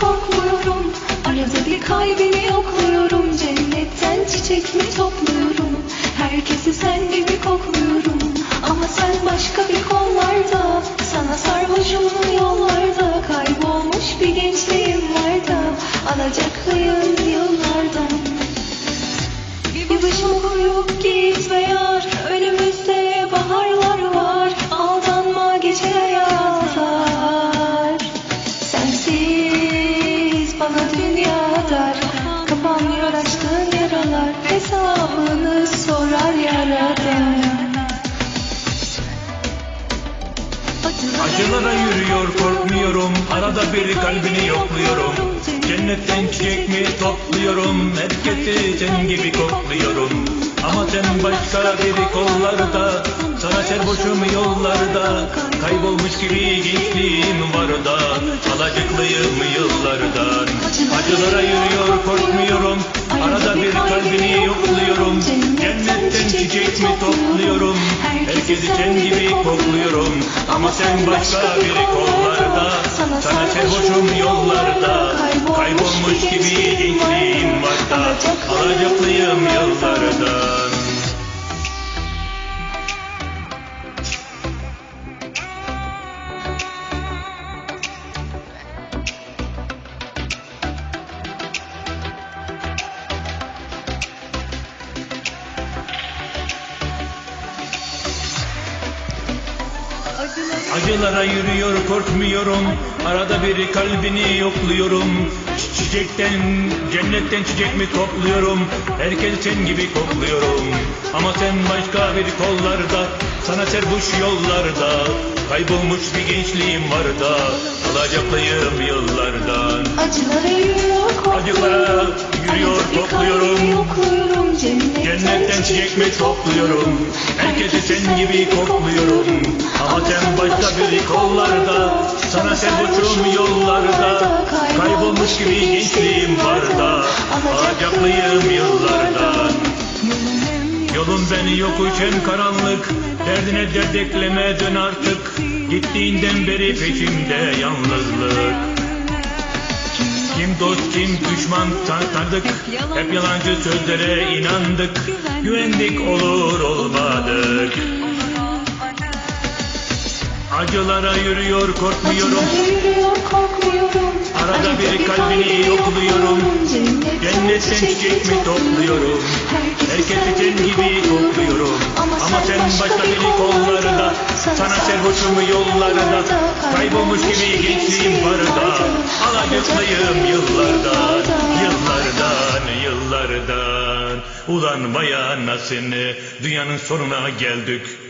korkmuyorum Arada bir kalbini yokluyorum Cennetten çiçek mi topluyorum. Herkesi sen gibi kokluyorum. Ama sen başka bir kollarda Sana sarhoşum yollarda Kaybolmuş bir gençliğim var da Alacaklıyım Acılara yürüyor korkmuyorum. Arada bir kalbini yokluyorum. Cennetten çiçek mi topluyorum? Herkesi sen gibi kokluyorum. Ama sen başka bir kollarda Sana serboşum yollarda. Kaybolmuş gibi gençliğim var da Alacıklıyım yıllardan. Acılara yürüyor korkmuyorum. Arada bir kalbini yokluyorum Herkesi sen gibi kokluyorum Ama sen başka bir kollarda. Sana serhoşum yollarda. Kaybolmuş gibi gençliğim da. Alacaklıyım yıllardan Acılara yürüyor korkmuyorum. Arada bir kalbini yokluyorum. Çi- Çiçekten cennetten çiçek mi topluyorum. Herkes sen gibi kokluyorum. Ama sen başka bir kollarda Sana serbuş yollarda. Kaybolmuş bir gençliğim var da Alacaklıyım yıllardan. Acılara yürüyor Acılara korkmuyorum yürüyor kokluyorum. Çiçek mi topluyorum? Herkesi sen gibi kokluyorum. Ama sen başka bir kollarda. Sana serboçum yollarda. Kaybolmuş gibi gençliğim var da Alacaklıyım yıllardan Yolun beni yokuş hem karanlık. Derdine dert ekleme dön artık. Gittiğinden beri peşimde yalnızlık kim dost kim düşman tan- tanıdık. Hep yalancı sözlere inandık. Güvendik olur olmadık. Acılara yürüyor korkmuyorum. Arada bir kalbini yokluyorum. Cennetten çiçek mi topluyorum? Herkesi sen gibi kokluyorum. Ama sen başka bir kollarda Sana serhoşum yollarda Kaybolmuş gibi gençliğim var da Ulan vay anasını Dünyanın sonuna geldik